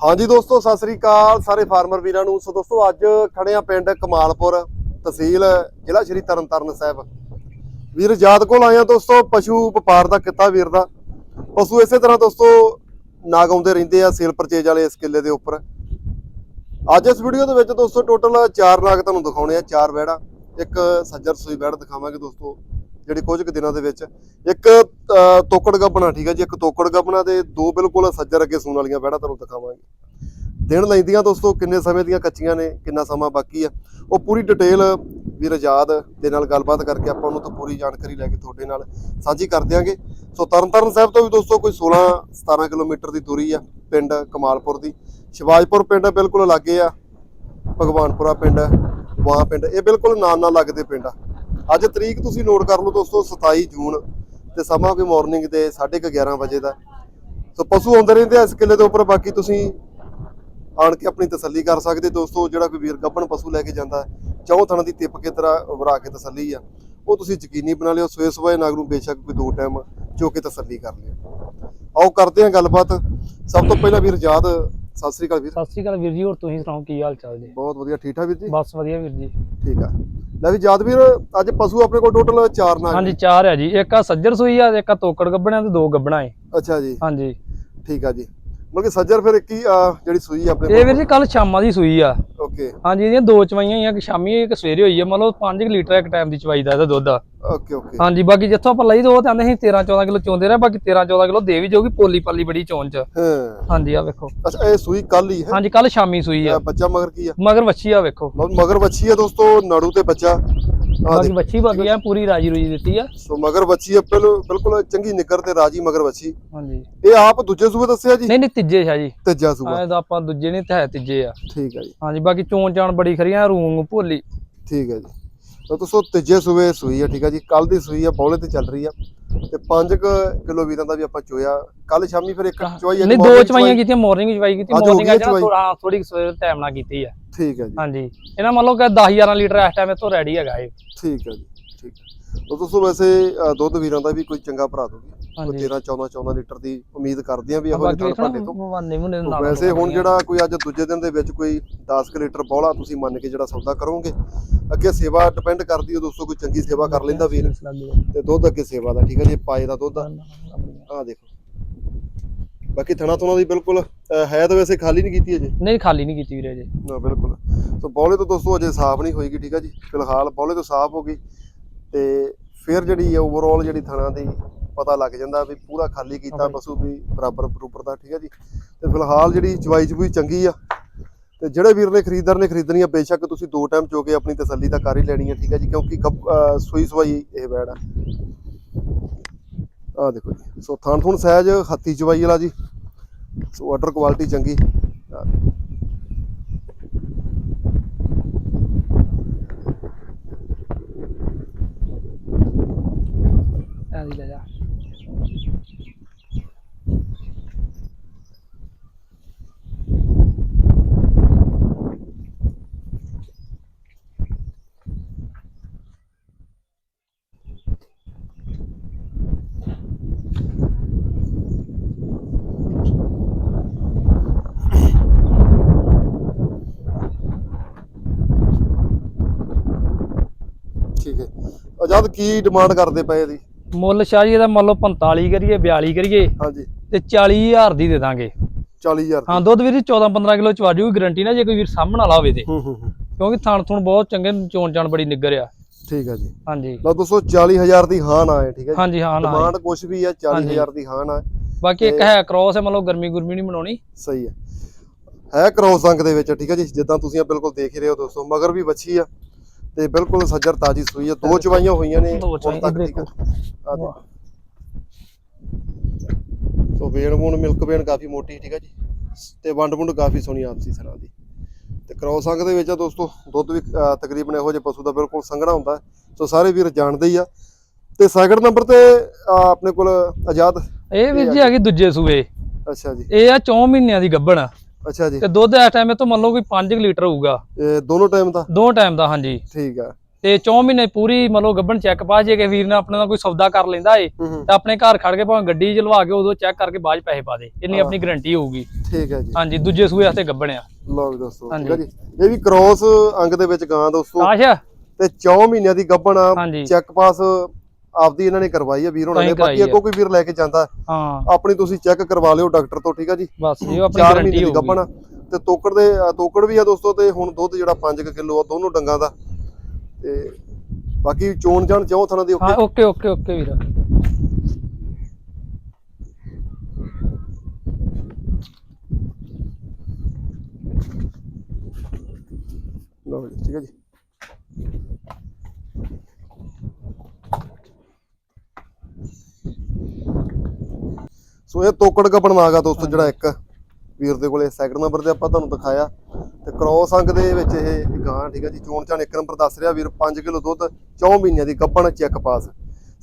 ਹਾਂਜੀ ਦੋਸਤੋ, ਸਤਿ ਸ੍ਰੀ ਅਕਾਲ ਸਾਰੇ ਫਾਰਮਰ ਵੀਰਾਂ ਨੂੰ। ਸੋ ਦੋਸਤੋ, ਅੱਜ ਖੜੇ ਆ ਪਿੰਡ ਕਮਾਲਪੁਰ ਤਹਿਸੀਲ, ਜ਼ਿਲ੍ਹਾ ਸ਼੍ਰੀ ਤਰਨਤਾਰਨ ਸਾਹਿਬ। ਵੀਰ ਜਾਦ ਕੋਲ ਆਏ ਆ ਦੋਸਤੋ, ਪਸ਼ੂ ਵਪਾਰ ਦਾ ਕਿੱਤਾ ਵੀਰ ਦਾ। ਪਸ਼ੂ ਇਸੇ ਤਰ੍ਹਾਂ ਦੋਸਤੋ, ਨਾਗ ਆਉਂਦੇ ਰਹਿੰਦੇ ਆ ਸੇਲ ਪਰਚੇਜ ਵਾਲੇ ਇਸ ਕਿੱਲੇ ਦੇ ਉੱਪਰ। ਅੱਜ ਇਸ ਵੀਡੀਓ ਦੇ ਵਿੱਚ ਦੋਸਤੋ, ਟੋਟਲ 4 ਨਾਗ ਤੁਹਾਨੂੰ ਦਿਖਾਉਣੇ ਆ, ਚਾਰ ਵੈੜਾ ਇੱਕ ਸੱਜਰ ਸੂਈ ਬੈੜ ਦਿਖਾਵਾਂਗੇ ਦੋਸਤੋ। ਜਿਹੜੀ ਕੁਝ ਕੁ ਦਿਨਾਂ ਦੇ ਵਿੱਚ ਇੱਕ ਅ, ਤੋਕੜ ਗੱਬਣਾ ਠੀਕ ਹੈ ਜੀ ਇੱਕ ਤੋਕੜ ਗੱਬਣਾ ਤੇ ਦੋ ਬਿਲਕੁਲ ਸੱਜਰ ਅੱਗੇ ਸੂਣ ਵਾਲੀਆਂ ਵੈੜਾਂ ਤੁਹਾਨੂੰ ਦਿਖਾਵਾਂਗੇ। ਦਿਨ ਲੈਂਦੀਆਂ ਦੋਸਤੋ ਕਿੰਨੇ ਸਮੇਂ ਦੀਆਂ ਕੱਚੀਆਂ ਨੇ ਕਿੰਨਾ ਸਮਾਂ ਬਾਕੀ ਆ। ਉਹ ਪੂਰੀ ਡਿਟੇਲ ਵੀਰ ਆਜ਼ਾਦ ਦੇ ਨਾਲ ਗੱਲਬਾਤ ਕਰਕੇ ਆਪਾਂ ਉਹਨੂੰ ਤੋਂ ਪੂਰੀ ਜਾਣਕਾਰੀ ਲੈ ਕੇ ਤੁਹਾਡੇ ਨਾਲ ਸਾਂਝੀ ਕਰ ਦਿਆਂਗੇ। ਸੋ ਤਰਨਤਾਰਨ ਸਾਹਿਬ ਤੋਂ ਵੀ ਦੋਸਤੋ ਕੋਈ 16 17 ਕਿਲੋਮੀਟਰ ਦੀ ਦੂਰੀ ਆ ਪਿੰਡ ਕਮਾਲਪੁਰ ਦੀ। ਸ਼ਿਵਾਜਪੁਰ ਪਿੰਡ ਬਿਲਕੁਲ ਲਾਗੇ ਆ ਭਗਵਾਨਪੁਰਾ ਪਿੰਡ ਵਾਹ ਪਿੰਡ ਇਹ ਬਿਲਕੁਲ ਨਾਲ ਨਾਲ ਲੱਗਦੇ ਪਿੰਡ ਆ। ਅੱਜ ਤਰੀਕ ਤੁਸੀਂ ਨੋਟ ਕਰ ਲਓ ਦੋਸਤੋ 27 ਜੂਨ ਤੇ ਸਮਾਂ ਕੋਈ ਮਾਰਨਿੰਗ ਦੇ 11:30 ਵਜੇ ਦਾ। ਸੋ ਪਸ਼ੂ ਆਉਂਦੇ ਰਹਿੰਦੇ ਇਸ ਕਿੱਲੇ ਦੇ ਉੱਪਰ ਬਾਕੀ ਤੁਸੀਂ ਆਣ ਕੇ ਆਪਣੀ ਤਸੱਲੀ ਕਰ ਸਕਦੇ ਦੋਸਤੋ ਜਿਹੜਾ ਕੋਈ ਵੀਰ ਗੱਭਣ ਪਸ਼ੂ ਲੈ ਕੇ ਜਾਂਦਾ ਚੌਂ ਥਣ ਦੀ ਤਿੱਪ ਕੇ ਤਰ੍ਹਾਂ ਵਰਾ ਕੇ ਤਸੱਲੀ ਆ। ਉਹ ਤੁਸੀਂ ਯਕੀਨੀ ਬਣਾ ਲਿਓ ਸਵੇ ਸਵੇ ਨਗ ਨੂੰ ਬੇਸ਼ੱਕ ਕੋਈ ਦੋ ਟਾਈਮ ਚੋ ਕੇ ਤਸੱਲੀ ਕਰ ਲਿਓ। ਆਓ ਕਰਦੇ ਹਾਂ ਗੱਲਬਾਤ। ਸਭ ਤੋਂ ਪਹਿਲਾਂ ਵੀਰ ਜਾਦ ਸਤਿ ਸ੍ਰੀ ਅਕਾਲ ਵੀਰ। ਸਤਿ ਸ਼੍ਰੀ ਅਕਾਲ ਵੀਰ ਜੀ ਹੋਰ ਤੁਸੀਂ ਸੁਣਾਓ ਕੀ ਹਾਲ ਚਾਲ ਜੀ? ਬਹੁਤ ਵਧੀਆ ਠੀਕ ਠਾਕ ਵੀਰ ਜੀ? ਬਸ ਵਧੀਆ ਵੀਰ ਜੀ। ਠੀਕ ਆ। ਲੈ ਵੀ ਜਾਦ ਵੀਰ ਅੱਜ ਪਸ਼ੂ ਆਪਣੇ ਕੋਲ ਟੋਟਲ 4 ਨਾਗ ਹਾਂਜੀ ਚਾਰ ਹੈ ਜੀ। ਇੱਕ ਆ ਸੱਜਰ ਸੂਈ ਆ ਇੱਕ ਆ ਤੋਕੜ ਗੱਬਣਿਆ ਤੇ ਦੋ ਗੱਬਣਾ ਏ। ਅੱਛਾ ਜੀ। ਹਾਂਜੀ। ਠੀਕ ਆ ਜੀ। ਮਤਲਬ ਕਿ ਸੱਜਰ ਫਿਰ ਇੱਕ ਹੀ ਜਿਹੜੀ ਸੂਈ ਆਪਣੇ ਇਹ ਵੀਰ ਜੀ ਕੱਲ ਸ਼ਾਮਾਂ ਦੀ ਸੂਈ ਆ। ਓਕੇ ਹਾਂਜੀ ਇਹਦੀਆਂ ਦੋ ਚਵਾਈਆਂ ਹੋਈਆਂ ਇੱਕ ਸ਼ਾਮੀ ਇੱਕ ਸਵੇਰੇ ਹੋਈ ਆ ਮੰਨ ਲਓ 5 ਲੀਟਰ ਇੱਕ ਟਾਈਮ ਦੀ ਚਵਾਈ ਦਾ ਇਹਦਾ ਦੁੱਧ ਆ। Okay okay. ਹਾਂਜੀ ਬਾਕੀ ਜਿੱਥੋਂ ਆਪਾਂ ਲਈ ਦੋ ਕਹਿੰਦੇ ਸੀ 13 14 ਕਿਲੋ ਚੋਂਦੇ ਰਹੇ ਬਾਕੀ 13 14 ਕਿਲੋ ਦੇ ਵੀ ਜਾਊਗੀ ਪੋਲੀ ਪਾਲੀ ਬੜੀ ਚੋਣ ਚ। ਹਾਂ। ਹਾਂਜੀ ਆ ਵੇਖੋ। ਅੱਛਾ ਇਹ ਸੂਈ ਕੱਲ ਹੀ ਹੈ। ਹਾਂਜੀ ਕੱਲ ਸ਼ਾਮੀ ਸੂਈ ਆ। ਬੱਚਾ ਮਗਰ ਕੀ ਆ? ਮਗਰ ਵੱਛੀ ਆ ਵੇਖੋ। ਮਤਲਬ ਮਗਰ ਬੱਚੀ ਆ ਦੋਸਤੋ ਨਾੜੂ ਤੇ ਬੱਚਾ। ਬਾਕੀ ਵੱਛੀ ਬਾਕੀ ਆ ਪੂਰੀ ਰਾਜੀ ਰੂਜੀ ਦਿੱਤੀ ਆ। ਸੋ ਮਗਰ ਬੱਚੀ ਆ ਬਿਲ- ਬਿਲਕੁਲ ਚੰਗੀ ਨਿੱਗਰ ਤੇ ਰਾਜੀ ਮਗਰ ਬੱਚੀ ਹਾਂਜੀ। ਇਹ ਆਪ ਦੂਜੇ ਸੂਬੇ ਦੱਸਿਆ ਜੀ? ਨਹੀਂ ਨਹੀਂ ਤੀਜੇ ਸ਼ਾ ਜੀ। ਤੀਜਾ ਸੂਬਾ। ਐਂ ਤਾਂ ਆਪਾਂ ਦੂਜੇ ਨਹੀਂ ਤੇ ਹੈ ਤੀਜੇ ਆ। ਠੀਕ ਹੈ ਜੀ। ਹਾਂਜੀ ਬਾਕੀ ਚੋਣ ਚਾਣ ਬੜੀ ਖਰੀਆਂ ਰੂੰਗ ਭੋਲੀ। ਠੀਕ ਹੈ ਜੀ। ਤਾਂ ਦੋਸਤੋ ਤੀਜੇ ਸੂਬੇ ਸੂਈ ਆ ਠੀਕ ਹੈ ਜੀ। ਕੱਲ ਦੀ ਸੂਈ ਆ ਬੌਲੇ ਤੇ ਚੱਲ ਰਹੀ ਆ। ਤੇ 5 ਕਿਲੋ ਵੀਰਾਂ ਦਾ ਵੀ ਆਪਾਂ ਚੋਇਆ। ਕੱਲ ਸ਼ਾਮੀ ਫਿਰ ਇੱਕ ਚੋਈ ਨਹੀਂ ਦੋ ਚਵਾਈਆਂ ਕੀਤੀਆਂ ਮਾਰਨਿੰਗ ਚਵਾਈ ਕੀਤੀ। ਮਾਰਨਿੰਗ ਅੱਜ ਚਵਾਈ। ਥੋੜਾ ਥੋੜੀ ਸਵੇਰ ਟਾਈਮ ਨਾਲ ਕੀਤੀ ਆ। ਠੀਕ ਹੈ ਜੀ। ਹਾਂਜੀ। ਇਹਨਾਂ ਮੰਨ ਲਓ ਕਿ 10 11 ਲੀਟਰ ਇਸ ਟਾਈਮ ਤੋਂ ਰੈਡੀ ਹੈਗਾ ਇਹ। ਠੀਕ ਹੈ ਜੀ ਠੀਕ ਤਾਂ ਦੋਸਤੋ ਵੈਸੇ ਅ, ਦੁੱਧ ਵੀਰਾਂ ਦਾ ਵੀ ਕੋਈ ਚੰਗਾ ਭਰਾ ਦੋਗੇ ਹਾਂਜੀ। 13 14 14 ਲੀਟਰ ਦੀ ਉਮੀਦ ਕਰਦੇ ਆ ਵੀ ਇਹੋ ਬਾਕੀ ਜਿਹੇ ਵੇਖਣਾ ਭਾਂਡੇ ਤੋਂ। ਮੁੰਨੇ ਤਾਂ ਨਾਲ ਵੈਸੇ ਹੁਣ ਜਿਹੜਾ ਕੋਈ ਅੱਜ ਦੂਜੇ ਦਿਨ ਦੇ ਵਿੱਚ ਕੋਈ 10 ਕੁ ਲੀਟਰ ਬੋਲਾ ਤੁਸੀਂ ਮੰਨ ਕੇ ਜਿਹੜਾ ਸੌਦਾ ਕਰੋਗੇ ਅੱਗੇ ਸੇਵਾ ਡਿਪੈਂਡ ਕਰਦੀ ਹੈ ਦੋਸਤੋ ਕੋਈ ਚੰਗੀ ਸੇਵਾ ਕਰ ਲੈਂਦਾ ਵੀਰ। ਤੇ ਦੁੱਧ ਅੱਗੇ ਸੇਵਾ ਦਾ ਠੀਕ ਹੈ ਜੀ ਪਾਏ ਦਾ ਦੁੱਧ ਆ। ਦੇਖੋ। ਬਾਕੀ ਥਣਾ ਥੁਣਾ ਦੀ ਬਿਲਕੁਲ ਅ, ਹੈ ਤਾਂ ਵੈਸੇ ਖਾਲੀ ਨਹੀਂ ਕੀਤੀ ਅਜੇ। ਨਹੀਂ ਖਾਲੀ ਨਹੀਂ ਕੀਤੀ ਵੀਰੇ ਜੀ ਨਾ ਬਿਲਕੁਲ। ਸੋ ਬੌਲੇ ਤੋਂ ਦੋਸਤੋ ਅਜੇ ਸਾਫ਼ ਨਹੀਂ ਹੋਏਗੀ ਠੀਕ ਹੈ ਜੀ? ਫਿਲਹਾਲ ਬੌਲੇ ਤੋਂ ਸਾਫ਼ ਹੋ ਗਈ। ਤੇ ਫਿਰ ਜਿਹੜੀ ਹੈ ਓਵਰਆਲ ਜਿਹੜੀ ਥਣਾ ਦੀ ਪਤਾ ਲੱਗ ਜਾਂਦਾ ਵੀ ਪੂਰਾ ਖਾਲੀ ਕੀਤਾ. ਪਸ਼ੂ ਵੀ ਬਰਾਬਰ ਬਰੂਬਰ ਦਾ ਠੀਕ ਹੈ ਜੀ? ਤੇ ਫਿਲਹਾਲ ਜਿਹੜੀ ਚਵਾਈ ਚਬੂਈ ਚੰਗੀ ਆ। ਤੇ ਜਿਹੜੇ ਵੀਰ ਨੇ ਖਰੀਦਦਾਰ ਨੇ ਖਰੀਦਣੀ ਆ ਬੇਸ਼ੱਕ ਤੁਸੀਂ ਦੋ ਟਾਈਮ ਚੋ ਕੇ ਆਪਣੀ ਤਸੱਲੀ ਤਾਂ ਕਰ ਹੀ ਲੈਣੀ ਆ ਠੀਕ ਹੈ ਜੀ? ਕਿਉਂਕਿ ਗੱਭ- ਸੂਈ ਸਵਾਈ ਇਹ ਬੈੜ ਆ। ਆ ਦੇਖੋ ਜੀ। ਸੋ ਥਾਣ ਥੁਣ ਸਹਿਜ ਹੱਤੀ ਚਵਾਈ ਵਾਲਾ ਜੀ। ਸੋ ਆਰਡਰ ਕੁਆਲਿਟੀ ਚੰਗੀ। ਆਹ ਲੈ ਜਾ ਹੈ। ਆਜ਼ਾਦ ਕੀ ਡਿਮਾਂਡ ਕਰਦੇ ਪਏ ਇਹਦੀ ਮੁੱਲ ਸ਼ਾਹ ਜੀ ਇਹਦਾ ਮੰਨ ਲਓ 45 ਕਰੀਏ 42 ਕਰੀਏ ਹਾਂਜੀ। ਤੇ 40000 ਦੀ ਦੇ ਦਾਂਗੇ। 40000 ਹਾਂ ਦੁੱਧ ਵੀਰ ਜੀ 14 15 ਕਿਲੋ ਚਵਾ ਜੂਗੀ ਗਰੰਟੀ ਨਾ ਜੇ ਕੋਈ ਵੀਰ ਸਾਹਮਣ ਵਾਲਾ ਹੋਵੇ ਤੇ। ਹੂੰ ਹੂੰ ਹੂੰ। ਕਿਉਂਕਿ ਥਣ ਥੁਣ ਬਹੁਤ ਚੰਗੇ ਚੋਣ ਚਾਣ ਬੜੀ ਨਿੱਗਰ ਆ। ਠੀਕ ਹੈ ਜੀ। ਹਾਂਜੀ। ਲਓ ਦੋਸਤੋ 40000 ਦੀ ਹਾਂ ਨਾ ਹੈ ਠੀਕ ਹੈ ਹਾਂਜੀ ਹਾਂ ਨਾ ਡਿਮਾਂਡ ਕੁਛ ਵੀ ਹੈ 40000 ਦੀ ਹਾਂ ਨਾ ਬਾਕੀ ਇੱਕ ਹੈ ਕ੍ਰੋਸ ਹੈ ਮੰਨ ਲਓ ਗਰਮੀ ਗੁਰਮੀ ਨਹੀਂ ਬਣਾਉਣੀ ਸਹੀ ਹੈ। ਹੈ ਕ੍ਰੋਸ ਅੰਕ ਦੇ ਵਿੱਚ ਠੀਕ ਹੈ ਜੀ। ਜਿੱਦਾਂ ਤੁਸੀਂ ਆ ਬਿਲਕੁਲ ਦੇਖ ਹੀ ਰਹੇ ਹੋ ਦੋਸਤੋ। ਮਗਰ ਵੀ ਵੱਛੀ ਆ। ਤੇ ਬਿਲਕੁਲ ਸੱਜਰ ਤਾਜੀ ਸੂਈ ਆ। ਦੋ ਚਵਾਈਆਂ ਹੋਈਆਂ ਨੇ ਦੋ ਹੁਣ ਚਵਾਈਆਂ, ਹੈ ਆ? ਦੇਖੋ। ਸੋ ਵੇਣ ਵੂਣ ਮਿਲਕ ਵੇਣ ਕਾਫੀ ਮੋਟੀ ਠੀਕ ਹੈ ਜੀ? ਤੇ ਵੰਡ ਵੁੰਡ ਕਾਫੀ ਸੋਹਣੀ ਆਪਸੀ ਸਰਾਂ ਦੀ। ਤੇ ਕ੍ਰੋਸ ਅੰਕ ਦੇ ਵਿੱਚ ਆ ਦੋਸਤੋ ਦੁੱਧ ਵੀ ਤਕਰੀਬਨ ਇਹੋ ਜਿਹੇ ਪਸ਼ੂ ਦਾ ਬਿਲਕੁਲ ਸੰਘਣਾ ਹੁੰਦਾ ਹੈ। ਸੋ ਸਾਰੇ ਵੀਰ ਜਾਣਦੇ ਹੀ ਆ। ਤੇ ਸੈਕਿੰਡ ਨੰਬਰ ਤੇ ਆਪਣੇ ਕੋਲ ਆਜ਼ਾਦ ਇਹ ਵੀਰ ਜੀ ਹੈਗੀ ਦੂਜੇ ਸੂਏ। ਅੱਛਾ ਜੀ। ਇਹ ਆ 4 ਮਹੀਨਿਆਂ ਦੀ ਗੱਭਣ ਆ। ਅੱਛਾ ਜੀ। ਤੇ ਦੁੱਧ ਇਸ ਟਾਈਮ ਤੋਂ ਮੰਨ ਲਓ ਕੋਈ 5 ਲੀਟਰ ਹੋਊਗਾ। ਇਹ ਦੋਨੋਂ ਟਾਈਮ ਦਾ? ਦੋ ਟਾਈਮ ਦਾ ਹਾਂਜੀ। ਠੀਕ ਆ। ਤੇ 4 ਮਹੀਨੇ ਪੂਰੀ ਮਤਲਬ ਗੱਬਣ ਚੈੱਕ ਪਾ ਜੇ ਕਿ ਵੀਰ ਨੇ ਆਪਣੇ ਨਾਲ ਕੋਈ ਸੌਦਾ ਕਰ ਲੈਂਦਾ ਏ ਤੇ ਆਪਣੇ ਘਰ ਖੜ ਕੇ ਭਾਵੇਂ ਗੱਡੀ ਚ ਲਵਾ ਕੇ ਉਦੋਂ ਚੈੱਕ ਕਰਕੇ ਬਾਅਦ ਪੈਸੇ ਪਾ ਦੇ। ਇੰਨੀ ਆਪਣੀ ਗਾਰੰਟੀ ਹੋਊਗੀ। ਠੀਕ ਹੈ ਜੀ। ਹਾਂਜੀ ਦੂਜੇ ਸੂਏ ਵਾਸਤੇ ਗੱਬਣ ਆ। ਲਓ ਵੀ ਦੋਸਤੋ ਠੀਕ। ਹੈ ਜੀ। ਇਹ ਵੀ ਕ੍ਰੋਸ ਅੰਗ ਦੇ ਵਿੱਚ ਗਾਂ ਦੋਸਤੋ। ਕਾਸ਼। ਤੇ 4 ਮਹੀਨਿਆਂ ਦੀ ਹਾਂਜੀ। ਚੈੱਕ ਪਾਸ ਆਪਦੀ ਇਹਨਾਂ ਨੇ ਕਰਵਾਈ ਆ ਵੀਰ ਹੋਣਾ ਨੇ ਹੀ ਬਾਕੀ ਅੱਗੋਂ ਕੋਈ ਵੀਰ ਲੈ ਕੇ ਜਾਂਦਾ ਹਾਂ। ਆਪਣੀ ਤੁਸੀਂ ਚੈੱਕ ਕਰਵਾ ਲਿਓ ਡਾਕਟਰ ਤੋਂ ਠੀਕ ਆ ਜੀ? ਬਸ ਜੀ ਉਹ ਆਪਣੀ 4 ਗਾਰੰਟੀ ਹੋਊਗੀ। ਗੱਭਣ ਆ। ਤੇ ਤੋਕੜ ਦੇ ਤੋਕੜ ਵੀ ਆ ਦੋਸਤੋ ਤੇ ਹੁਣ ਦੁੱਧ ਜਿਹੜਾ 5 ਕਿਲੋ ਆ ਦੋਨੋਂ ਡੰਗਾਂ ਦਾ। ਤੇ ਬਾਕੀ ਚੋਣ ਜਾਣ ਚਾਹੋ ਥਣਾ ਦੀ ਹਾਂ ਓਕੇ ਓਕੇ ਓਕੇ ਓਕੇ ਵੀਰ। ਲਓ ਜੀ ਠੀਕ ਹੈ ਜੀ। ਸੋ ਇਹ ਤੋਕੜ ਗੱਭਣ ਨਾਗਾ ਦੋਸਤੋ ਜਿਹੜਾ ਇੱਕ ਵੀਰ ਦੇ ਕੋਲੇ ਸੈਕਿੰਡ ਨੰਬਰ ਤੇ ਆਪਾਂ ਤੁਹਾਨੂੰ ਦਿਖਾਇਆ। ਤੇ ਕ੍ਰੋਸ ਅੰਗ ਦੇ ਵਿੱਚ ਇਹ ਗਾਂ ਠੀਕ ਹੈ ਜੀ ਚੋਣ ਚਾਣ ਇੱਕ ਨੰਬਰ ਦੱਸ ਰਿਹਾ ਵੀਰ 5 ਕਿਲੋ ਦੁੱਧ 4 ਮਹੀਨਿਆਂ ਦੀ ਗੱਭਣ ਚੈੱਕ ਪਾਸ।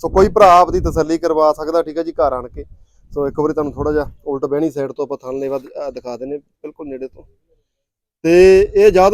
ਸੋ ਕੋਈ ਭਰਾ ਆਪਦੀ ਤਸੱਲੀ ਕਰਵਾ ਸਕਦਾ ਠੀਕ ਹੈ ਜੀ ਘਰ ਆਣ ਕੇ। ਸੋ ਇੱਕ ਵਾਰੀ ਤੁਹਾਨੂੰ ਥੋੜਾ ਜਿਹਾ ਉਲਟ ਬਹਿਣੀ ਸਾਈਡ ਤੋਂ ਆਪਾਂ ਥਣ ਲੈਵਾ ਅਹ ਦਿਖਾ ਦਿੰਨੇ ਬਿਲਕੁਲ ਨੇੜੇ ਤੋਂ। ਤੇ ਇਹ ਜਦ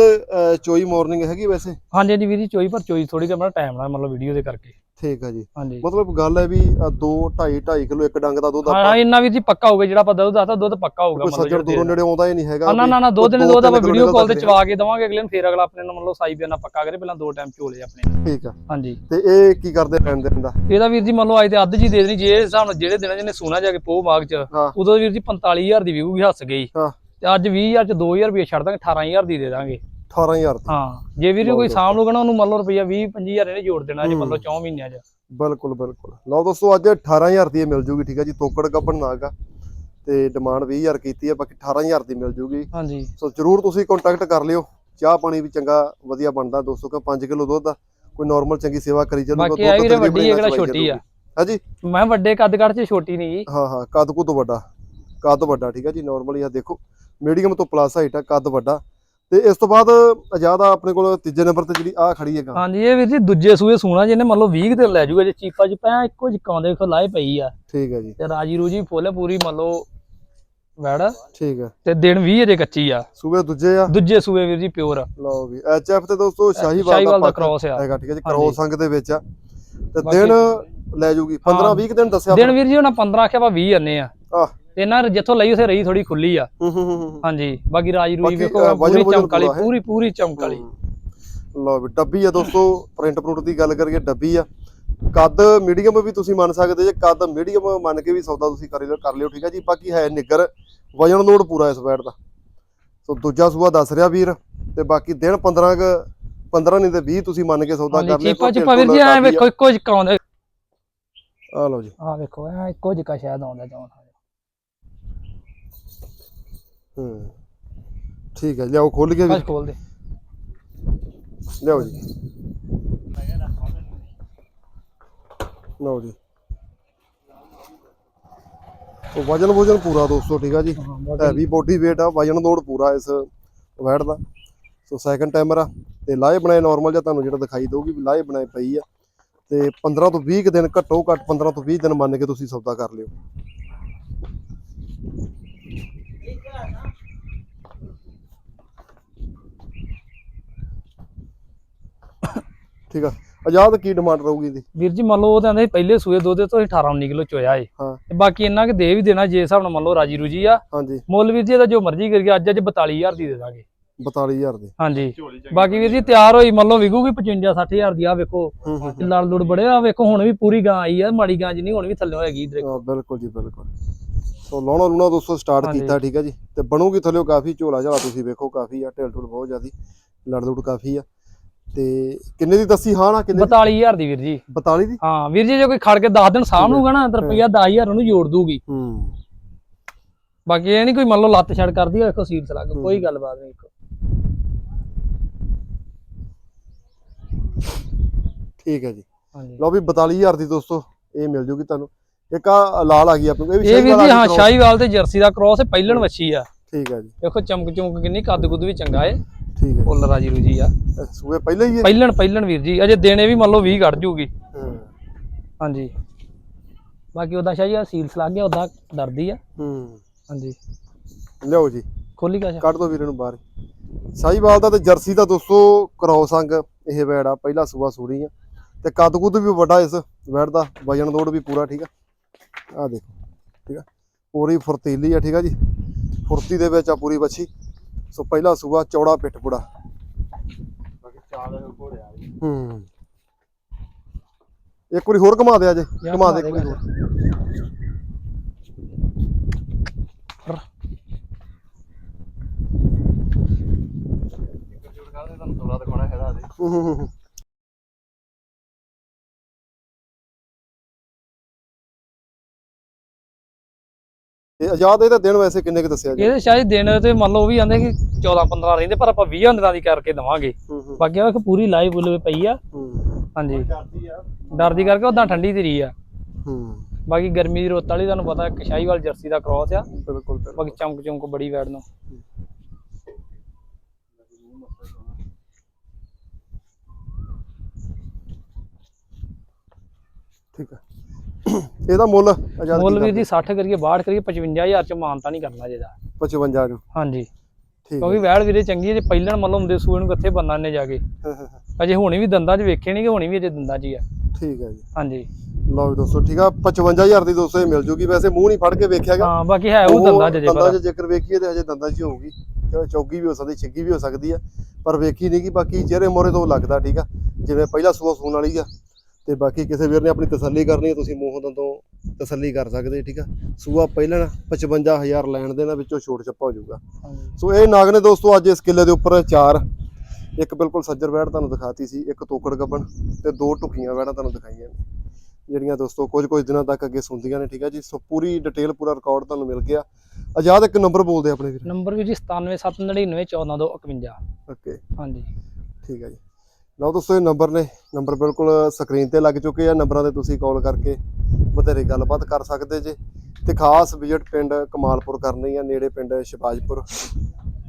ਚੋਈ ਮਾਰਨਿੰਗ ਹੈਗੀ ਵੈਸੇ? ਹਾਂਜੀ ਹਾਂਜੀ ਵੀਰ ਜੀ ਚੋਈ ਪਰ ਚੋਈ ਥੋੜੀ ਕਰਨਾ ਟਾਈਮ ਨਾਲ ਮਤਲਬ ਵੀਡੀਓ ਦੇ ਕਰਕੇ। ਠੀਕ ਹੈ ਜੀ। ਹਾਂਜੀ। ਮਤਲਬ ਗੱਲ ਹੈ ਵੀ 2 2.5 2.5 ਕਿਲੋ ਇੱਕ ਡੰਗ ਦਾ ਦੁੱਧ ਹਾਂ ਇੰਨਾ ਵੀਰ ਜੀ ਪੱਕਾ ਹੋਊਗਾ ਜਿਹੜਾ ਆਪਾਂ ਦੁੱਧ ਦੱਸਦਾ ਦੁੱਧ ਪੱਕਾ ਹੋਊਗਾ ਮਤਲਬ ਸੱਜਣ ਦੂਰੋਂ ਨੇੜੇ ਆਉਂਦਾ ਹੀ ਨਹੀਂ ਹੈਗਾ ਨਾ ਵੀ ਨਾ ਨਾ ਦੋ ਦਿਨ ਦੋ ਦੋ ਆਪਾਂ ਵੀਡੀਓ ਕਾਲ ਤੇ ਚਵਾ ਕੇ ਦਵਾਂਗੇ ਅਗਲੇ ਨੂੰ ਫੇਰ ਅਗਲਾ ਆਪਣੇ ਨੂੰ ਮਤਲਬ ਸਾਈ ਬਿਆਨਾ ਪੱਕਾ ਕਰੇ ਪਹਿਲਾਂ ਦੋ ਟਾਈਮ ਝੋਲੇ ਆਪਣੇ। ਠੀਕ ਆ। ਹਾਂਜੀ। ਤੇ ਇਹ ਕੀ ਕਰਦੇ ਪੈਣ ਦੇ ਦਾ? ਇਹਦਾ ਵੀਰ ਜੀ ਮੰਨ ਲਓ ਅੱਜ ਤੇ ਅੱਧ ਜੀ ਦੇ ਦੇਣੀ ਜੇ ਇਸ ਹਿਸਾਬ ਨਾਲ ਜਿਹੜੇ ਦਿਨਾਂ ਜਿਹਨੇ ਸੋਨਾ ਜਾ ਕੇ ਪੋਹ ਮਾਗ ਚ ਉਦੋਂ ਵੀਰ ਜੀ 45000 ਦੀ ਵਿਊਗੀ ਹੱਸ ਗਈ। ਹਾਂ। ਤੇ ਅੱਜ 20000 ਚ 2000 ਰੁਪਏ ਛੱਡ ਦਾਂਗੇ 18000 ਦੀ ਦੇ ਦਾਂਗੇ। 18000 ਦੀ ਹਾਂ ਜੇ ਵੀਰ ਕੋਈ ਲੂਗਾ ਨਾ ਉਹਨੂੰ ਮੰਨ ਲਓ ਰੁਪਈਆ 20 25000 ਇਹਨੇ ਜੋੜ ਦੇਣਾ ਜੇ ਮੰਨ ਲਓ 4 ਮਹੀਨਿਆਂ ਚ। ਬਿਲਕੁਲ ਬਿਲਕੁਲ। ਲਓ ਦੋਸਤੋ ਅੱਜ 18000 ਦੀ ਮਿਲ ਜੂਗੀ ਠੀਕ ਆ ਜੀ। ਤੋਕੜ ਗੱਪਣ ਨਾਗਾ ਤੇ ਡਿਮਾਂਡ 20000 ਕੀਤੀ ਹੈ ਬਾਕੀ 18000 ਦੀ ਮਿਲ ਜੂਗੀ। ਹਾਂਜੀ। ਸੋ ਜਰੂਰ ਤੁਸੀਂ ਕੰਟੈਕਟ ਕਰ ਲਿਓ। ਚਾਹ ਪਾਣੀ ਵੀ ਚੰਗਾ ਵਧੀਆ ਬਣਦਾ ਦੋਸਤੋ ਕਿ 5 ਕਿਲੋ ਦੁੱਧ ਆ। ਕੋਈ ਨਾਰਮਲ ਚੰਗੀ ਸੇਵਾ ਕਰੀ ਚੱਲੂਗਾ ਬਾਕੀ ਇਹ ਵੱਡੀ ਹੈ ਕਿਹੜਾ ਛੋਟੀ ਆ। ਹਾਂਜੀ ਮੈਂ ਵੱਡੇ ਕੱਦ ਕੱਦ ਚ ਛੋਟੀ ਨਹੀਂ ਜੀ ਹਾਂ ਹਾਂ ਕੱਦ ਕੁ ਤੋਂ ਵੱਡਾ। ਕੱਦ ਵੱਡਾ ਠੀਕ ਹੈ ਜੀ ਨਾਰਮਲੀ ਆ। ਦੇਖੋ ਮੀਡੀਅਮ ਤੋਂ ਪਲੱਸ ਹਾਈਟ ਆ ਕੱਦ ਵੱਡਾ। ਤੇ ਇਸ ਤੋਂ ਬਾਅਦ ਆਜ਼ਾਦ ਆ ਆਪਣੇ ਕੋਲ ਤੀਜੇ ਨੰਬਰ ਤੇ ਜਿਹੜੀ ਆ ਖੜੀ ਹੈਗਾ। ਹਾਂਜੀ ਇਹ ਵੀਰ ਜੀ ਦੂਜੇ ਸੂਏ ਸੂਣਾ ਜਿਹਨੇ ਮੰਨ ਲਓ 20 ਦਿਨ ਲੈ ਜੂਗਾ ਜੇ ਚੀਪਾ ਚ ਪੈ ਇੱਕੋ ਜਿਹਾ ਦੇਖੋ ਲਾਏ ਪਈ ਆ। ਠੀਕ ਹੈ ਜੀ। ਤੇ ਰਾਜੀ ਰੂਜੀ ਫੁੱਲ ਪੂਰੀ ਮੰਨ ਲਓ ਵੜ ਠੀਕ ਹੈ ਤੇ ਦਿਨ 20 ਅਜੇ ਕੱਚੀ ਆ। ਸੂਬੇ ਦੂਜੇ ਆ। ਦੂਜੇ ਸੂਏ ਵੀਰ ਜੀ ਪਿਓਰ ਲਓ ਵੀ ਐਚਐਫ ਤੇ ਦੋਸਤੋ ਸ਼ਾਹੀਵਾਲ ਦਾ ਕ੍ਰੋਸ ਆ। ਹੈਗਾ ਠੀਕ ਹੈ ਜੀ ਕਰੋਸ ਅੰਗ ਦੇ ਵਿੱਚ ਆ। ਤੇ ਦਿਨ ਲੈ ਜੂਗੀ 15 20 ਦਿਨ ਦੱਸਿਆ ਦਿਨ ਵੀਰ ਜੀ ਉਹਨਾਂ 15 ਆਖਿਆ ਵਾ 20 ਆਨੇ ਆ। ਆਹ ਤੇ ਇਹਨਾਂ ਜਿੱਥੋਂ ਲਈ ਉਸੇ ਰਹੀ ਥੋੜੀ ਖੁੱਲੀ ਆ। ਹੂੰ ਹੂੰ ਹੂੰ ਹਾਂਜੀ ਬਾਕੀ ਰਾਜੀ ਬਾਕੀ, ਵੇਖੋ ਪੂਰੀ ਚਮਕ ਵਾਲੀ ਪੂਰਾ। ਪੂਰੀ ਚਮਕ ਵਾਲੀ। ਲਓ ਵੀ ਡੱਬੀ ਆ ਦੋਸਤੋ ਪ੍ਰਿੰਟ ਪ੍ਰਿੰਟ ਦੀ ਗੱਲ ਕਰੀਏ ਡੱਬੀ ਆ। ਕੱਦ ਮੀਡੀਅਮ ਵੀ ਤੁਸੀਂ ਮੰਨ ਸਕਦੇ ਜੇ ਕੱਦ ਮੀਡੀਅਮ ਮੰਨ ਕੇ ਵੀ ਸੌਦਾ ਤੁਸੀਂ ਕਰ ਲਿਓ ਕਰ ਲਿਓ ਠੀਕ ਹੈ ਜੀ। ਬਾਕੀ ਹੈ ਨਿੱਗਰ ਵਜਨ ਲੋਡ ਪੂਰਾ ਇਸ ਬੈਟ ਦਾ। ਸੋ ਦੂਜਾ ਸੂਆ ਦੱਸ ਰਿਹਾ ਵੀਰ ਤੇ ਬਾਕੀ ਦਿਨ 15 ਕ 15 ਨਹੀਂ ਤੇ 20 ਤੁਸੀਂ ਮੰਨ ਕੇ ਸੌਦਾ ਕਰ ਲਿਓ ਚੀਪਾ ਚੀਪਾ ਵੀਰ ਜੀ ਐ ਵੇਖੋ ਇੱਕੋ ਜਿਹਾ ਆਉਂਦਾ ਆ ਲਓ ਜੀ। ਆ ਵੇਖੋ ਐ ਇੱਕੋ ਜਿਹਾ ਸ਼ਾਇਦ ਆਉਂਦਾ ਚਾਹੁੰਦਾ ਹੂੰ। ਠੀਕ ਹੈ ਲਿਆਓ ਖੋਲ ਕੇ ਵੀ। ਬਸ ਖੋਲ ਦੇ ਲਿਆਓ ਜੀ। ਲਓ ਜੀ। ਉਹ ਵਜਨ ਵਜਨ ਪੂਰਾ ਦੋਸਤੋ ਠੀਕ ਆ ਜੀ? ਹੈਵੀ ਬੋਡੀ weight ਆ ਵਜਨ ਲੋਡ ਪੂਰਾ ਇਸ ਵੈਟ ਦਾ। ਸੋ ਸੈਕੰਡ ਟਾਈਮਰ ਆ। ਤੇ ਲਾਏ ਬਣਾਏ ਨਾਰਮਲ ਜਿਹਾ ਤੁਹਾਨੂੰ ਜਿਹੜਾ ਦਿਖਾਈ ਦਊਗੀ ਵੀ ਲਾਏ ਬਣਾਏ ਪਈ ਆ। ਤੇ 15 ਤੋਂ 20 ਕੁ ਦਿਨ ਘੱਟੋ ਘੱਟ 15 ਤੋਂ 20 ਦਿਨ ਮੰਨ ਕੇ ਤੁਸੀਂ ਸੌਦਾ ਕਰ ਲਿਓ। ਠੀਕ ਆ। ਆਜ਼ਾਦ ਕੀ ਡਿਮਾਂਡ ਰਹੂਗੀ ਇਹਦੀ? ਵੀਰ ਜੀ ਮੰਨ ਲਓ ਉਹ ਤਾਂ ਸੀ ਪਹਿਲੇ ਸੂਏ ਦੁੱਧ ਤੋਂ 18 19 ਕਿਲੋ ਚੋਇਆ ਏ। ਹਾਂ। ਤੇ ਬਾਕੀ ਇੰਨਾ ਕਿ ਦੇ ਵੀ ਦੇਣਾ ਜੇ ਹਿਸਾਬ ਨਾਲ ਮੰਨ ਲਓ ਰਾਜੀ ਰੂਜੀ ਆ। ਹਾਂਜੀ। ਮੁੱਲ ਵੀਰ ਜੀ ਇਹਦਾ ਜੋ ਮਰਜ਼ੀ ਕਰੀਏ ਅੱਜ ਅੱਜ 42000 ਦੀ ਦੇ ਦਾਂਗੇ। 42000 ਦੇ। ਹਾਂਜੀ। ਬਾਕੀ ਵੀਰ ਜੀ ਤਿਆਰ ਹੋਈ ਮੰਨ ਲਓ ਵਿਕੂਗੀ 55 60000 ਦੀ ਆ ਵੇਖੋ। ਲੜ ਲੁੜ ਬੜੇ ਆ ਵੇਖੋ ਹੁਣ ਵੀ ਪੂਰੀ ਗਾਂ ਆਈ ਆ ਮਾੜੀ ਗਾਂ ਜੀ ਨਹੀਂ ਹੁਣ ਵੀ ਥੱਲੇ ਹੈਗੀ ਹਾਂ ਬਿਲਕੁਲ ਜੀ ਬਿਲਕੁਲ। ਸੋ ਲਾਉਣਾ ਲੂਣਾ ਦੋਸਤੋ ਸਟਾਰਟ। ਕੀਤਾ ਠੀਕ ਹੈ ਜੀ। ਤੇ ਬਣੂਗੀ ਥੱਲਿਓ ਕਾਫੀ ਝੋਲਾ ਝਾਲਾ ਤੁਸੀਂ ਵੇਖੋ ਕਾਫੀ ਆ ਢਿਲ ਢੁਲ ਬਹੁਤ ਜ਼ਿਆਦੀ ਲੜ ਲੁੜ ਕਾਫੀ ਆ। ਤੇ ਕਿੰਨੇ ਦੀ ਦੱਸੀ ਹਾਂ ਨਾ ਕਿੰਨੇ ਦੀ? 42000 ਦੀ ਵੀਰ ਜੀ। 42 ਦੀ? ਹਾਂ ਵੀਰ ਜੀ ਜੇ ਕੋਈ ਖੜ ਕੇ 10 ਦਿਨ ਸਾਂਭ ਲੂਗਾ ਨਾ ਤਾਂ ਰੁਪਈਆ 10000 ਉਹਨੂੰ ਜੋੜ ਦੂਗੀ ਹੂੰ। ਬਾਕੀ ਇਹ ਨਹੀਂ ਕੋਈ ਮੰਨ ਲਓ ਲੱਤ ਛੜ ਕਰਦੀ ਆ ਵੇਖੋ ਸੀਟ ਲੱਗ ਕੋਈ ਗੱਲਬਾਤ ਨਹੀਂ ਠੀਕ ਹੈ ਜੀ। ਲਓ ਵੀ 42000 ਦੀ ਦੋਸਤੋ ਇਹ ਮਿਲ ਜੂਗੀ ਤੁਹਾਨੂੰ। ਇੱਕ ਆ ਲਾਲ ਆ ਗਈ ਆਪਣੇ ਕੋਲ ਇਹ ਵੀ ਇਹ ਸ਼ਾਹੀਵਾਲ ਜੀ ਹਾਂ ਸ਼ਾਹੀਵਾਲ ਤੇ ਜਰਸੀ ਦਾ ਕ੍ਰੋਸ ਪਹਿਲਣ ਵੱਛੀ ਆ। ਠੀਕ ਹੈ ਜੀ। ਵੇਖੋ ਚਮਕ ਚਮਕ ਕਿੰਨੀ ਕੱਦ ਕੁੱਦ ਵੀ ਚੰਗਾ ਏ। ਠੀਕ ਹੈ ਫੁੱਲ ਰਾਜੀ ਰੂਜੀ ਆ। ਸੂਏ ਪਹਿਲਾਂ ਹੀ ਹੈ ਪਹਿਲਣ ਪਹਿਲਣ ਵੀਰ ਜੀ ਅਜੇ ਦੇਣੇ ਵੀ ਮੰਨ ਲਓ 20 ਕੱਢ ਜੂਗੀ। ਹੂੰ। ਹਾਂਜੀ। ਬਾਕੀ ਉਹਦਾ ਸ਼ਾਹੀ ਆ ਸੀਲਸ ਲੱਗ ਗਿਆ ਉਹਦਾ ਡਰਦੀ ਆ। ਹੂੰ। ਹਾਂਜੀ। ਲਿਆਓ ਜੀ। ਖੋਲੀ ਕਾ ਕੱਢ ਦੋ ਵੀਰੇ ਨੂੰ ਬਾਹਰ। ਸਾਈਵਾਲ ਦਾ ਤੇ ਜਰਸੀ ਦਾ ਦੋਸਤੋ ਕ੍ਰੋਸ ਅੰਗ ਇਹ ਵੈੜ ਆ। ਪਹਿਲਾ ਸੂਆ ਸੂੜੀ ਆ। ਤੇ ਕੱਦ ਕੁੱਦ ਵੀ ਵੱਡਾ ਇਸ ਵੈੜ ਦਾ। ਵਜਨ ਲੋਡ ਵੀ ਪੂਰਾ ਠੀਕ ਆ? ਆ ਦੇਖੋ ਠੀਕ ਆ? ਪੂਰੀ ਫੁਰਤੀਲੀ ਆ ਠੀਕ ਆ ਜੀ? ਫੁਰਤੀ ਦੇ ਵਿੱਚ ਆ ਪੂਰੀ ਬੱਚੀ ਸੋ ਪਹਿਲਾ ਸੂਆ ਚੌੜਾ ਪਿੱਠ ਪੁੜਾ ਬਾਕੀ ਚਾਲ ਘੋੜਿਆ ਹੂੰ। ਇੱਕ ਵਾਰੀ ਹੋਰ ਘੁਮਾ ਦੇ ਅਜੇ। ਘੁਮਾ ਦੇ ਇੱਕ ਵਾਰੀ ਹੋਰ ਇੱਕ ਜੁੜ ਕਰਦੇ ਤੁਹਾਨੂੰ ਤੋਲਾ ਦਿਖਾਉਣਾ ਹੈਗਾ ਦੇ ਤੇ ਆਜ਼ਾਦ ਇਹਦਾ ਦਿਨ ਵੈਸੇ ਕਿੰਨੇ ਕੁ ਦੱਸਿਆ ਜੀ ਇਹਦੇ ਸ਼ਾਇਦ ਦਿਨ ਤੇ ਮੰਨ ਲਓ ਉਹ ਵੀ ਆਂਦੇ ਕਿ 14 15 ਰਹਿੰਦੇ ਪਰ ਆਪਾਂ 20 ਦਿਨਾਂ ਦੀ ਕਰਕੇ ਦਵਾਂਗੇ। ਹੂੰ ਹੂੰ। ਬਾਕੀ ਉਹ ਪੂਰੀ ਲਾਈਵ ਬੁੱਲ ਪਈ ਆ। ਹੂੰ। ਹਾਂਜੀ। ਆ। ਡਰਦੀ ਕਰਕੇ ਉਦਾਂ ਠੰਡੀ ਤੇ ਰਹੀ ਆ। ਹੂੰ। ਬਾਕੀ ਗਰਮੀ ਦੀ ਰੁੱਤ ਵਾਲੀ ਤੁਹਾਨੂੰ ਪਤਾ ਕਸ਼ਾਈਵਾਲ ਜਰਸੀ ਦਾ ਕ੍ਰੋਸ ਆ। ਬਿਲਕੁਲ ਬਿਲਕੁਲ। ਬਾਕੀ ਚਮਕ ਚਮਕ ਬੜੀ ਵੈੜ ਨੂੰ। ਠੀਕ ਹੈ ਇਹਦਾ ਮੁੱਲ ਆਜ਼ਾਦ ਮੁੱਲ ਵੀਰ ਜੀ 60 ਕਰੀਏ 62 ਕਰੀਏ 55000 ਚ ਮਾਨਤਾ ਨਹੀਂ ਕਰਨਾ ਜਿਹਦਾ 55 ਨੂੰ। ਹਾਂਜੀ। ਕਿਉਂਕਿ ਵੈੜ ਵੀਰੇ ਚੰਗੀ ਹੈ ਜੇ ਪਹਿਲਣ ਮੰਨ ਲਓ ਹੁੰਦੇ ਸੂਏ ਨੂੰ ਕਿੱਥੇ ਬੰਨਾ ਨੇ ਜਾ ਕੇ। ਅਜੇ ਹੋਣੀ ਵੀ ਦੰਦਾਂ 'ਚ ਵੇਖੇ ਨਹੀਂ ਕਿ ਹੋਣੀ ਵੀ ਅਜੇ ਦੰਦਾਂ 'ਚ ਹੀ ਆ। ਠੀਕ ਹੈ ਜੀ। ਹਾਂਜੀ। ਲਓ ਦੋਸਤੋ ਠੀਕ ਆ 55000 ਦੀ ਦੋਸਤੋ ਇਹ ਮਿਲ ਜੂਗੀ। ਵੈਸੇ ਮੂੰਹ ਨਹੀਂ ਫੜ ਕੇ ਵੇਖਿਆਗਾ ਹਾਂ ਬਾਕੀ ਹੈ ਉਹ ਦੰਦਾਂ 'ਚ ਜੇ ਦੰਦਾਂ 'ਚ ਜੇਕਰ ਵੇਖੀਏ ਤੇ ਹਜੇ ਦੰਦਾਂ 'ਚ ਹੀ ਹੋਊਗੀ। ਚੌਗੀ ਵੀ ਹੋ ਸਕਦੀ ਛਿੱਗੀ ਵੀ ਹੋ ਸਕਦੀ ਆ। ਪਰ ਵੇਖੀ ਨਹੀਂ ਕਿ ਬਾਕੀ ਚਿਹਰੇ ਮੋਰੇ ਤੋਂ ਲੱਗਦਾ ਠੀਕ ਆ। ਜਿਵੇਂ ਪਹਿਲਾ ਸੂਆ ਸੂਣ ਵਾਲੀ ਆ ਤੇ ਬਾਕੀ ਕਿਸੇ ਵੀਰ ਨੇ ਆਪਣੀ ਤਸੱਲੀ ਕਰਨੀ ਹੈ ਤੁਸੀਂ ਮੂੰਹ ਦੰਦੋਂ ਤਸੱਲੀ ਕਰ ਸਕਦੇ ਠੀਕ ਆ? ਸੂਆ ਪਹਿਲਾਂ 55000 ਲੈਣ ਦੇ ਨਾਲ ਵਿੱਚੋਂ ਛੋਟ ਛੱਪਾ ਹੋ ਜਾਊਗਾ। ਸੋ ਇਹ ਨਾਗ ਨੇ ਦੋਸਤੋ ਅੱਜ ਇਸ ਕਿੱਲੇ ਦੇ ਉੱਪਰ ਚਾਰ ਇੱਕ ਬਿਲਕੁਲ ਸੱਜਰ ਵੈੜ ਤੁਹਾਨੂੰ ਦਿਖਾਤੀ ਸੀ ਇੱਕ ਤੋਕੜ ਗੱਬਣ ਤੇ ਦੋ ਟੁਕੀਆਂ ਵੈੜਾਂ ਤੁਹਾਨੂੰ ਦਿਖਾਈਆਂ ਨੇ। ਜਿਹੜੀਆਂ ਦੋਸਤੋ ਕੁਝ ਕੁਝ ਦਿਨਾਂ ਤੱਕ ਅੱਗੇ ਸੁਣਦੀਆਂ ਨੇ ਠੀਕ ਹੈ ਜੀ? ਸੋ ਪੂਰੀ ਡਿਟੇਲ ਪੂਰਾ ਰਿਕਾਰਡ ਤੁਹਾਨੂੰ ਮਿਲ ਗਿਆ। ਆਜ਼ਾਦ ਇੱਕ ਨੰਬਰ ਬੋਲਦੇ ਆਪਣੇ ਵੀਰ। ਨੰਬਰ ਵੀ ਜੀ 9779914251 ਓਕੇ ਹਾਂਜੀ। ਠੀਕ ਹੈ ਜੀ। ਲਓ ਦੋਸਤੋ, ਇਹ ਨੰਬਰ ਨੇ। ਨੰਬਰ ਬਿਲਕੁਲ ਸਕਰੀਨ ਤੇ ਲੱਗ ਚੁੱਕੇ ਆ। ਨੰਬਰਾਂ ਤੇ ਤੁਸੀਂ ਕਾਲ ਕਰਕੇ ਬਥੇਰੇ ਗੱਲਬਾਤ ਕਰ ਸਕਦੇ ਜੇ। ਤੇ ਖਾਸ ਵਿਜ਼ਿਟ ਪਿੰਡ ਕਮਾਲਪੁਰ ਕਰਨੀ ਆ, ਨੇੜੇ ਪਿੰਡ ਸ਼ਿਵਾਜਪੁਰ।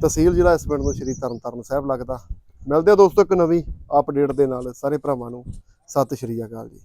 ਤਹਿਸੀਲ ਜ਼ਿਲ੍ਹਾ ਇਸ ਪਿੰਡ ਨੂੰ ਸ਼੍ਰੀ ਤਰਨਤਾਰਨ ਸਾਹਿਬ ਲੱਗਦਾ। ਮਿਲਦੇ ਆ ਦੋਸਤੋ ਇੱਕ ਨਵੀਂ ਅਪਡੇਟ ਦੇ ਨਾਲ। ਸਾਰੇ ਭਰਾਵਾਂ ਨੂੰ ਸਤਿ ਸ਼੍ਰੀ ਅਕਾਲ ਜੀ।